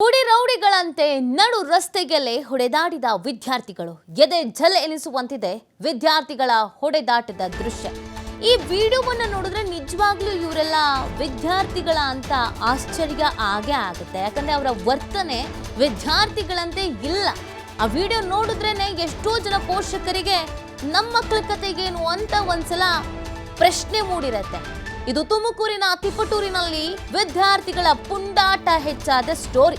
ಪುಡಿ ರೌಡಿಗಳಂತೆ ನಡು ರಸ್ತೆಗೆಲೆ ಹೊಡೆದಾಡಿದ ವಿದ್ಯಾರ್ಥಿಗಳು. ಎದೆ ಜಲ್ ಎನಿಸುವಂತಿದೆ ವಿದ್ಯಾರ್ಥಿಗಳ ಹೊಡೆದಾಟದ ದೃಶ್ಯ. ಈ ವಿಡಿಯೋವನ್ನು ನೋಡಿದ್ರೆ ನಿಜವಾಗ್ಲೂ ಇವರೆಲ್ಲ ವಿದ್ಯಾರ್ಥಿಗಳ ಅಂತ ಆಶ್ಚರ್ಯ ಆಗೇ ಆಗುತ್ತೆ. ಯಾಕಂದ್ರೆ ಅವರ ವರ್ತನೆ ವಿದ್ಯಾರ್ಥಿಗಳಂತೆ ಇಲ್ಲ. ಆ ವಿಡಿಯೋ ನೋಡಿದ್ರೇನೆ ಎಷ್ಟೋ ಜನ ಪೋಷಕರಿಗೆ ನಮ್ಮ ಮಕ್ಕಳ ಕತೆಗೇನು ಅಂತ ಒಂದ್ಸಲ ಪ್ರಶ್ನೆ ಮೂಡಿರತ್ತೆ. ಇದು ತುಮಕೂರಿನ ತಿಪಟೂರಿನಲ್ಲಿ ವಿದ್ಯಾರ್ಥಿಗಳ ಪುಂಡಾಟ ಹೆಚ್ಚಾದ ಸ್ಟೋರಿ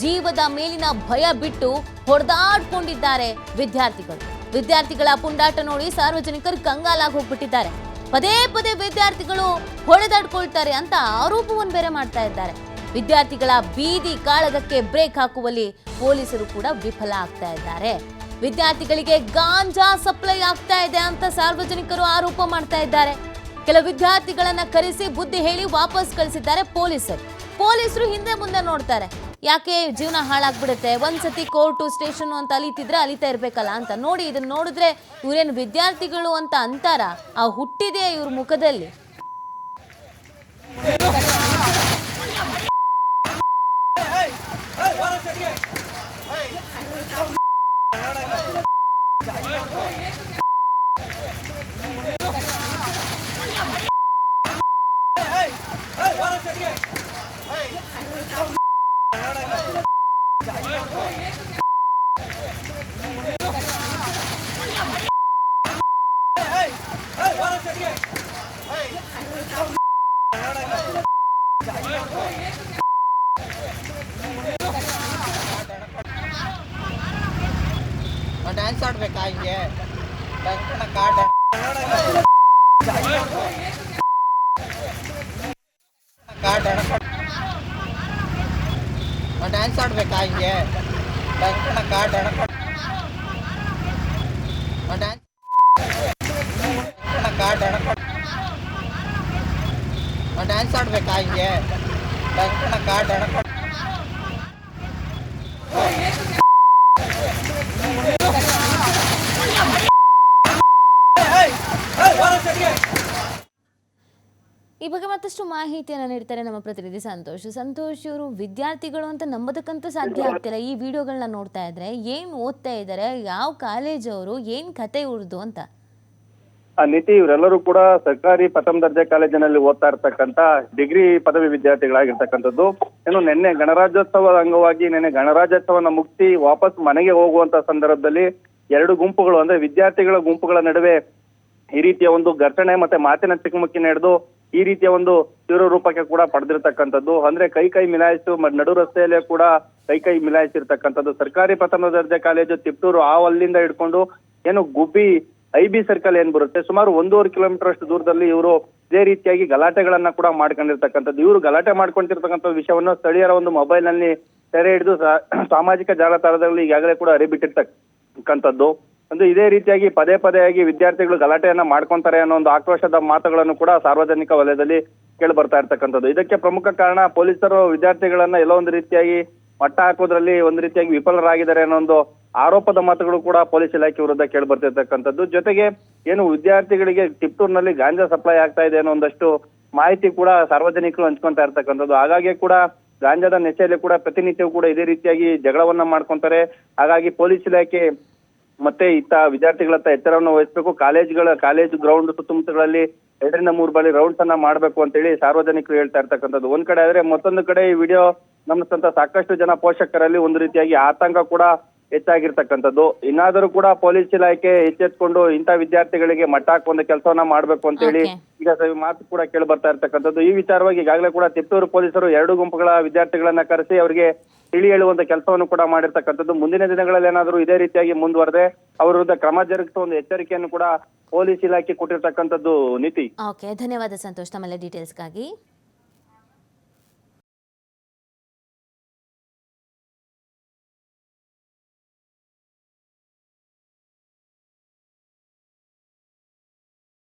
ಜೀವದ ಮೇಲಿನ ಭಯ ಬಿಟ್ಟು ಹೊಡೆದಾಡ್ಕೊಂಡಿದ್ದಾರೆ ವಿದ್ಯಾರ್ಥಿಗಳು. ವಿದ್ಯಾರ್ಥಿಗಳ ಪುಂಡಾಟ ನೋಡಿ ಸಾರ್ವಜನಿಕರು ಕಂಗಾಲಾಗಿ ಹೋಗ್ಬಿಟ್ಟಿದ್ದಾರೆ. ಪದೇ ಪದೇ ವಿದ್ಯಾರ್ಥಿಗಳು ಹೊಡೆದಾಡ್ಕೊಳ್ತಾರೆ ಅಂತ ಆರೋಪವನ್ನು ಬೇರೆ ಮಾಡ್ತಾ ಇದ್ದಾರೆ. ವಿದ್ಯಾರ್ಥಿಗಳ ಬೀದಿ ಕಾಳಗಕ್ಕೆ ಬ್ರೇಕ್ ಹಾಕುವಲ್ಲಿ ಪೊಲೀಸರು ಕೂಡ ವಿಫಲ ಆಗ್ತಾ ಇದ್ದಾರೆ. ವಿದ್ಯಾರ್ಥಿಗಳಿಗೆ ಗಾಂಜಾ ಸಪ್ಲೈ ಆಗ್ತಾ ಇದೆ ಅಂತ ಸಾರ್ವಜನಿಕರು ಆರೋಪ ಮಾಡ್ತಾ ಇದ್ದಾರೆ. ಕೆಲ ವಿದ್ಯಾರ್ಥಿಗಳನ್ನ ಕರೆಸಿ ಬುದ್ಧಿ ಹೇಳಿ ವಾಪಸ್ ಕಳಿಸಿದ್ದಾರೆ ಪೊಲೀಸರು. ಪೊಲೀಸರು ಹಿಂದೆ ಮುಂದೆ ನೋಡ್ತಾರೆ. ಯಾಕೆ ಜೀವನ ಹಾಳಾಗ್ಬಿಡುತ್ತೆ? ಒಂದ್ಸತಿ ಕೋರ್ಟು, ಸ್ಟೇಷನ್ ಅಂತ ಅಲಿತಿದ್ರೆ ಅಲಿತಾ ಇರ್ಬೇಕಲ್ಲ ಅಂತ ನೋಡಿ ಇದನ್ನ ನೋಡಿದ್ರೆ ಇವ್ರೇನು ವಿದ್ಯಾರ್ಥಿಗಳು ಅಂತ ಅಂತಾರ? ಆ ಹುಟ್ಟಿದೆ ಇವ್ರ ಮುಖದಲ್ಲಿ. ಡ್ಯಾನ್ಸ್ ಆಡ್ಬೇಕಾ ಹಿಂಗೆ ಡಂಕಣ ಕಾಟ ಕಾಟ ಡ್ಯಾನ್ಸ್ ಆಡ್ಬೇಕಾ ಹಿಂಗೆ ಡಂಕಣ ಕಾಟ ಡ್ಯಾನ್ಸ್ ಕಾಟ ಡ್ಯಾನ್ಸ್ ಆಡ್ಬೇಕಾ ಹಿಂಗೆ ಡಂಕಣ ಕಾಟ ಈ ಬಗ್ಗೆ ಮತ್ತಷ್ಟು ಮಾಹಿತಿಯನ್ನು ನೀಡ್ತಾರೆ ನಮ್ಮ ಪ್ರತಿನಿಧಿ ಸಂತೋಷ್. ಸಂತೋಷ್ ಇವರು ವಿದ್ಯಾರ್ಥಿಗಳು ಅಂತ ನಂಬೋದಕ್ಕಂತೂ ಸಾಧ್ಯ ಆಗ್ತಿಲ್ಲ. ಈ ವಿಡಿಯೋಗಳನ್ನ ನೋಡ್ತಾ ಇದ್ರೆ ಏನ್ ಓದ್ತಾ ಇದ್ದಾರೆ ಯಾವ ಕಾಲೇಜ್ ಅವರು, ಏನ್ ಕತೆ ಇವ್ರದ್ದು ಅಂತ. ಆ ನೀತಿ ಇವರೆಲ್ಲರೂ ಕೂಡ ಸರ್ಕಾರಿ ಪ್ರಥಮ ದರ್ಜೆ ಕಾಲೇಜಿನಲ್ಲಿ ಓದ್ತಾ ಇರ್ತಕ್ಕಂತ ಡಿಗ್ರಿ ಪದವಿ ವಿದ್ಯಾರ್ಥಿಗಳಾಗಿರ್ತಕ್ಕಂಥದ್ದು. ಏನು ನಿನ್ನೆ ಗಣರಾಜ್ಯೋತ್ಸವದ ಅಂಗವಾಗಿ ನಿನ್ನೆ ಗಣರಾಜ್ಯೋತ್ಸವನ ಮುಗಿಸಿ ವಾಪಸ್ ಮನೆಗೆ ಹೋಗುವಂತ ಸಂದರ್ಭದಲ್ಲಿ ಎರಡು ಗುಂಪುಗಳು, ಅಂದ್ರೆ ವಿದ್ಯಾರ್ಥಿಗಳ ಗುಂಪುಗಳ ನಡುವೆ ಈ ರೀತಿಯ ಒಂದು ಘರ್ಷಣೆ ಮತ್ತೆ ಮಾತಿನ ಚಿಕ್ಕಮುಕ್ಕಿ ನಡೆದು ಈ ರೀತಿಯ ಒಂದು ತೀವ್ರ ರೂಪಕ್ಕೆ ಕೂಡ ಪಡೆದಿರ್ತಕ್ಕಂಥದ್ದು. ಅಂದ್ರೆ ಕೈ ಕೈ ಮಿಲಾಯಿಸು ನಡು ರಸ್ತೆಯಲ್ಲೇ ಕೂಡ ಕೈ ಕೈ ಮಿಲಾಯಿಸಿರ್ತಕ್ಕಂಥದ್ದು. ಸರ್ಕಾರಿ ಪ್ರಥಮ ದರ್ಜೆ ಕಾಲೇಜು ತಿಪ್ಟೂರು ಆ ಅಲ್ಲಿಂದ ಹಿಡ್ಕೊಂಡು ಏನು ಗುಬ್ಬಿ ಐ ಬಿ ಸರ್ಕಲ್ ಏನ್ ಬರುತ್ತೆ? ಸುಮಾರು ಒಂದೂವರೆ ಕಿಲೋಮೀಟರ್ ಅಷ್ಟು ದೂರದಲ್ಲಿ ಇವರು ಇದೇ ರೀತಿಯಾಗಿ ಗಲಾಟೆಗಳನ್ನ ಕೂಡ ಮಾಡ್ಕೊಂಡಿರ್ತಕ್ಕಂಥದ್ದು. ಇವರು ಗಲಾಟೆ ಮಾಡ್ಕೊಂಡಿರ್ತಕ್ಕಂಥ ವಿಷಯವನ್ನು ಸ್ಥಳೀಯರ ಒಂದು ಮೊಬೈಲ್ನಲ್ಲಿ ಸೆರೆ ಹಿಡಿದು ಸಾಮಾಜಿಕ ಜಾಲತಾಣದಲ್ಲಿ ಈಗಾಗಲೇ ಕೂಡ ಅರಿಬಿಟ್ಟಿರ್ತಕ್ಕಂಥದ್ದು ಅಂದ್ರೆ ಇದೇ ರೀತಿಯಾಗಿ ಪದೇ ಪದೇ ಆಗಿ ವಿದ್ಯಾರ್ಥಿಗಳು ಗಲಾಟೆಯನ್ನ ಮಾಡ್ಕೊಂತಾರೆ ಅನ್ನೋ ಒಂದು ಆಕ್ರೋಶದ ಮಾತುಗಳನ್ನು ಕೂಡ ಸಾರ್ವಜನಿಕ ವಲಯದಲ್ಲಿ ಕೇಳಿ ಬರ್ತಾ ಇರ್ತಕ್ಕಂಥದ್ದು. ಇದಕ್ಕೆ ಪ್ರಮುಖ ಕಾರಣ ಪೊಲೀಸರು ವಿದ್ಯಾರ್ಥಿಗಳನ್ನ ಎಲ್ಲೋ ಒಂದು ರೀತಿಯಾಗಿ ಮಟ್ಟ ಹಾಕೋದ್ರಲ್ಲಿ ಒಂದು ರೀತಿಯಾಗಿ ವಿಫಲರಾಗಿದ್ದಾರೆ ಅನ್ನೋ ಒಂದು ಆರೋಪದ ಮಾತುಗಳು ಕೂಡ ಪೊಲೀಸ್ ಇಲಾಖೆ ವಿರುದ್ಧ ಕೇಳಿ ಬರ್ತಿರ್ತಕ್ಕಂಥದ್ದು. ಜೊತೆಗೆ ಏನು ವಿದ್ಯಾರ್ಥಿಗಳಿಗೆ ಟಿಪ್ಟೂರ್ನಲ್ಲಿ ಗಾಂಜಾ ಸಪ್ಲೈ ಆಗ್ತಾ ಇದೆ ಅನ್ನೋ ಒಂದಷ್ಟು ಮಾಹಿತಿ ಕೂಡ ಸಾರ್ವಜನಿಕರು ಹಂಚ್ಕೊಂತಾ ಇರ್ತಕ್ಕಂಥದ್ದು. ಹಾಗಾಗಿ ಕೂಡ ಗಾಂಜಾದ ನೆಸೆಯಲ್ಲಿ ಕೂಡ ಪ್ರತಿನಿತ್ಯವೂ ಕೂಡ ಇದೇ ರೀತಿಯಾಗಿ ಜಗಳವನ್ನ ಮಾಡ್ಕೊಂತಾರೆ. ಹಾಗಾಗಿ ಪೊಲೀಸ್ ಇಲಾಖೆ ಮತ್ತೆ ಇತ್ತ ವಿದ್ಯಾರ್ಥಿಗಳತ್ತ ಎಚ್ಚರವನ್ನು ವಹಿಸಬೇಕು. ಕಾಲೇಜ್ಗಳ, ಕಾಲೇಜ್ ಗ್ರೌಂಡ್ ಸುತ್ತಮುತ್ತಗಳಲ್ಲಿ ಎರಡರಿಂದ ಮೂರು ಬಾರಿ ರೌಂಡ್ಸ್ ಅನ್ನ ಮಾಡಬೇಕು ಅಂತೇಳಿ ಸಾರ್ವಜನಿಕರು ಹೇಳ್ತಾ ಇರ್ತಕ್ಕಂಥದ್ದು. ಒಂದ್ ಕಡೆ ಆದ್ರೆ ಮತ್ತೊಂದು ಕಡೆ ಈ ವಿಡಿಯೋ ಗಮನಿಸಿದಂತ ಸಾಕಷ್ಟು ಜನ ಪೋಷಕರಲ್ಲಿ ಒಂದು ರೀತಿಯಾಗಿ ಆತಂಕ ಕೂಡ ಹೆಚ್ಚಾಗಿರ್ತಕ್ಕಂಥದ್ದು. ಇನ್ನಾದರೂ ಕೂಡ ಪೊಲೀಸ್ ಇಲಾಖೆ ಎಚ್ಚೆತ್ಕೊಂಡು ಇಂಥ ವಿದ್ಯಾರ್ಥಿಗಳಿಗೆ ಮಟ್ಟ ಹಾಕುವಂತ ಕೆಲಸವನ್ನ ಮಾಡ್ಬೇಕು ಅಂತ ಹೇಳಿ ಈಗ ಮಾತು ಕೂಡ ಕೇಳಿ ಬರ್ತಾ ಇರ್ತಕ್ಕಂಥದ್ದು. ಈ ವಿಚಾರವಾಗಿ ಈಗಾಗಲೇ ಕೂಡ ತಿಪ್ಟೂರು ಪೊಲೀಸರು ಎರಡು ಗುಂಪುಗಳ ವಿದ್ಯಾರ್ಥಿಗಳನ್ನ ಕರೆಸಿ ಅವರಿಗೆ ತಿಳಿ ಹೇಳುವಂತ ಕೆಲಸವನ್ನು ಕೂಡ ಮಾಡಿರ್ತಕ್ಕಂಥದ್ದು. ಮುಂದಿನ ದಿನಗಳಲ್ಲಿ ಏನಾದರೂ ಇದೇ ರೀತಿಯಾಗಿ ಮುಂದುವರೆದೆ ಅವರ ವಿರುದ್ಧ ಕ್ರಮ ಜರುಗಿಸುವ ಒಂದು ಎಚ್ಚರಿಕೆಯನ್ನು ಕೂಡ ಪೊಲೀಸ್ ಇಲಾಖೆ ಕೊಟ್ಟಿರ್ತಕ್ಕಂಥದ್ದು ನೀತಿ. ಓಕೆ ಧನ್ಯವಾದ ಸಂತೋಷ್ ತಮ್ಮೆಲ್ಲ ಡೀಟೇಲ್ಸ್ಗಾಗಿ